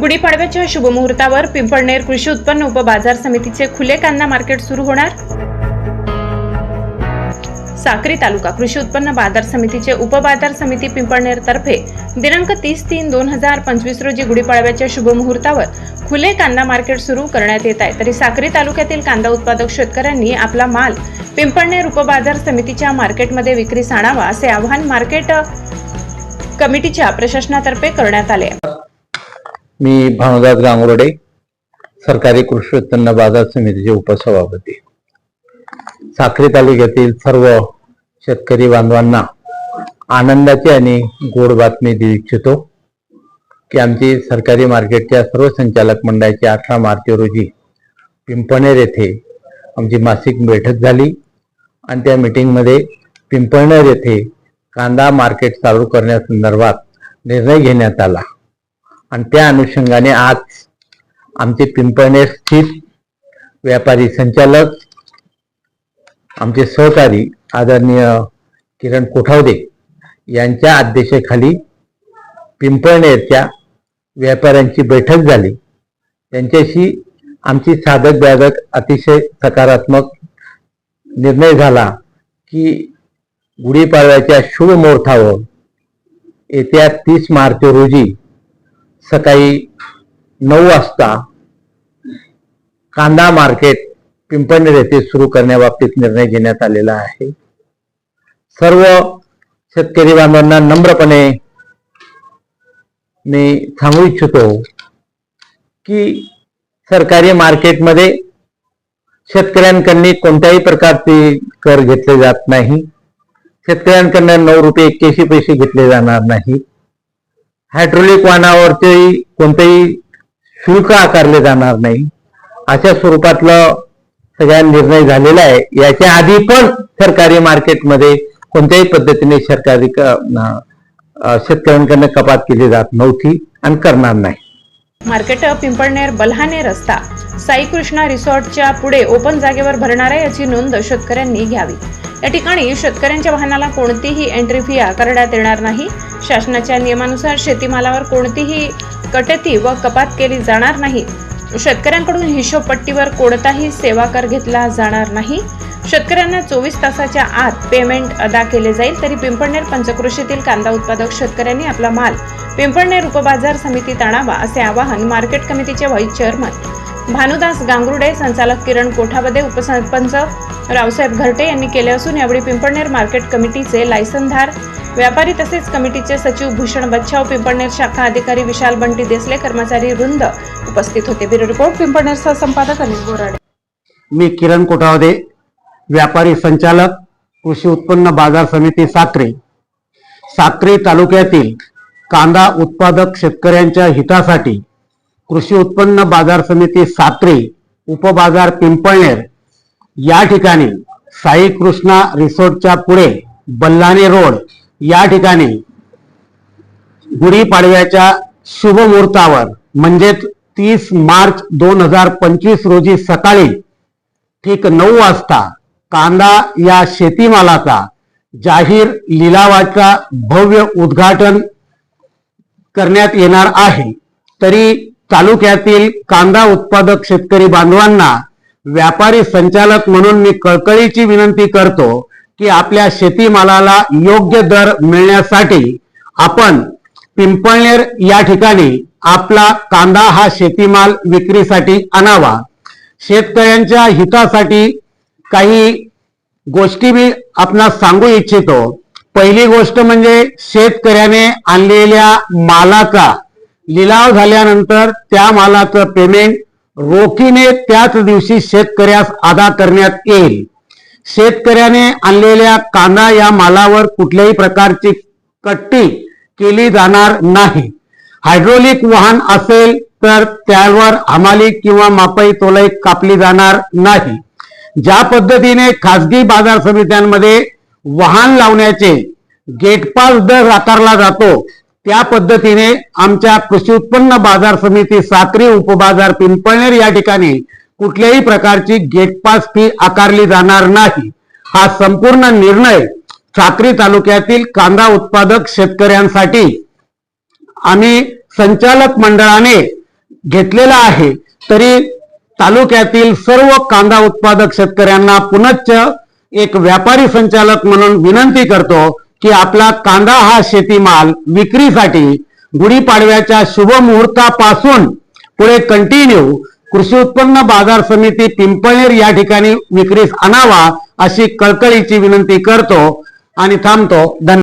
गुढीपाडव्याच्या शुभमुहूर्तावर पिंपळनेर कृषी उत्पन्न उपबाजार समितीचे खुले कांदा मार्केट सुरू होणार. साक्री तालुका कृषी उत्पन्न बाजार समितीचे उपबाजार समिती पिंपळनेर तर्फे दिनांक तीस तीन दोन हजार पंचवीस रोजी गुढीपाडव्याच्या शुभमुहूर्तावर खुले कांदा मार्केट सुरू करण्यात येत आहे. तरी साक्री तालुक्यातील कांदा उत्पादक शेतकऱ्यांनी आपला माल पिंपळनेर उपबाजार समितीच्या मार्केटमध्ये विक्रीस आणावा असे आवाहन मार्केट कमिटीच्या प्रशासनातर्फे करण्यात आले मी भानुदास गांगुर्डे सरकारी कृषी उत्पन्न बाजार समितीचे उपसभापती. साक्री तालुक्यातील सर्व शेतकरी बांधवांना आनंदाची आणि गोड बातमी देऊ इच्छितो की आमची सरकारी मार्केटच्या सर्व संचालक मंडळाची अठरा मार्च रोजी पिंपणेर येथे आमची मासिक बैठक झाली आणि त्या मीटिंगमध्ये पिंपळनेर येथे कांदा मार्केट चालू करण्यासंदर्भात निर्णय घेण्यात आला. आणि त्या अनुषंगाने आज आमचे पिंपळनेर स्थित व्यापारी संचालक आमचे सहकारी आदरणीय किरण कोठावदे यांच्या अध्यक्षतेखाली पिंपळनेरच्या व्यापाऱ्यांची बैठक झाली. त्यांच्याशी आमची साधक बाधक अतिशय सकारात्मक निर्णय झाला की गुढीपाडव्याच्या शुभ मुहूर्तावर येत्या तीस मार्च रोजी सकाळी नऊ वाजता कांदा मार्केट पिंपळनेर येथे सुरू करण्याबाबतीत निर्णय घेण्यात आलेला आहे. सर्व शेतकरी बांधवांना नम्रपणे मी सांगू इच्छितो की सरकारी मार्केटमध्ये शेतकऱ्यांकडनी कोणत्याही प्रकारचे कर घेतले जात नाही. शेतकऱ्यांकडनं नऊ रुपये एक्क्याऐंशी पैसे घेतले जाणार नाही. हायड्रोलिक वाहनावरती कोणतेही शुल्क आकारले जाणार नाही. अशा स्वरूपातलं सगळ्या निर्णय झालेला आहे. याच्या आधी पण सरकारी मार्केटमध्ये कोणत्याही पद्धतीने सरकारी शेतकऱ्यांकडनं कपात केली जात नव्हती आणि करणार नाही. मार्केट पिंपळनेर बल्हाने रस्ता. साई कृष्णा रिसॉर्टच्या पुढे ओपन जागेवर भरणार आहे याची नोंद शेतकऱ्यांनी घ्यावी. या ठिकाणी शेतकऱ्यांच्या वाहनाला कोणतीही एंट्री फी आकारण्यात येणार नाही. शासनाच्या नियमानुसार शेतीमालावर कोणतीही कटती व कपात केली जाणार नाही. शेतकऱ्यांकडून हिशोबपट्टीवर कोणताही सेवा कर घेतला जाणार नाही. शेतकऱ्यांना चोवीस तासाच्या आत पेमेंट अदा केले जाईल तरी पिंपळनेर पंचकृषीतील कांदा उत्पादक शेतकऱ्यांनी आपला माल पिंपळनेर उपबाजार समितीत आणावा असे आवाहन मार्केट कमिटीचे व्हाईस चेअरमन भानुदास गांगरुडे संचालक किरण कोठावदे उपसरपंच रावसाहेब घरटे यांनी केले असून यावेळी पिंपळनेर मार्केट कमिटीचे लायसनधार व्यापारी तसेच कमिटीचे सचिव भूषण बच्छाव पिंपळनेर शाखा अधिकारी विशाल बंटी देसले कर्मचारी वृंद उपस्थित होते. ब्युरो रिपोर्ट पिंपळनेर संपादक अनिल बोराडे. मी किरण कोठावदे व्यापारी संचालक कृषी उत्पन्न बाजार समिती साक्री. साक्री तालुक्यातील कांदा उत्पादक शेतकऱ्यांच्या हितासाठी कृषी उत्पन्न बाजार समिती साक्री उपबाजार पिंपळनेर या ठिकाणी साई कृष्णा रिसोर्टच्या पुढे बल्लाने रोड या ठिकाणी गुढीपाडव्याच्या शुभ मुहूर्तावर म्हणजेच तीस मार्च दोन हजार पंचवीस रोजी सकाळी ठीक नऊ वाजता कांदा या शेतीमालाचा जाहीर लिलावाचा भव्य उद्घाटन करण्यात येणार आहे. तरी तालुक्यातील कांदा उत्पादक शेतकरी बांधवांना व्यापारी संचालक म्हणून मी कळकळीची विनंती करतो की आपल्या शेतीमालाला योग्य दर मिळण्यासाठी आपण पिंपळनेर या ठिकाणी आपला कांदा हा शेतीमाल विक्रीसाठी आणावा. शेतकऱ्यांच्या हितासाठी काही गोष्टी मी आपणास सांगू इच्छितो. पहिली गोष्ट म्हणजे शेतकऱ्याने आणलेल्या मालाचा लिलाव झाल्यानंतर त्या मालाचं पेमेंट रोखीने त्याच दिवशी शेतकऱ्यास अदा करण्यात येईल. शेतकऱ्याने आणलेल्या कांदा या मालावर कुठल्याही प्रकारची कट्टी केली जाणार नाही. हायड्रोलिक वाहन असेल तर त्यावर हमाली किंवा मापाई तोलाई कापली जाणार नाही. ज्या पद्धतीने खासगी बाजार समित्यांमध्ये वाहन लावण्याचे गेटपास दर आकारला जातो त्या पद्धतीने आमच्या कृषी उत्पन्न बाजार समिती साक्री उपबाजार पिंपळनेर या ठिकाणी कुठल्याही प्रकारची गेटपास फी आकारली जाणार नाही. हा संपूर्ण निर्णय साक्री तालुक्यातील कांदा उत्पादक शेतकऱ्यांसाठी आम्ही संचालक मंडळाने घेतलेला आहे. तरी तालुक्यातील सर्व कांदा उत्पादक शेतकऱ्यांना पुनश्च एक व्यापारी संचालक म्हणून विनंती करतो की आपला कांदा हा शेतीमाल विक्रीसाठी गुढीपाडव्याच्या शुभ मुहूर्तापासून पुढे कंटिन्यू कृषी उत्पन्न बाजार समिती पिंपळनेर या ठिकाणी विक्रीस आणावा अशी कळकळीची विनंती करतो आणि थांबतो. धन्यवाद.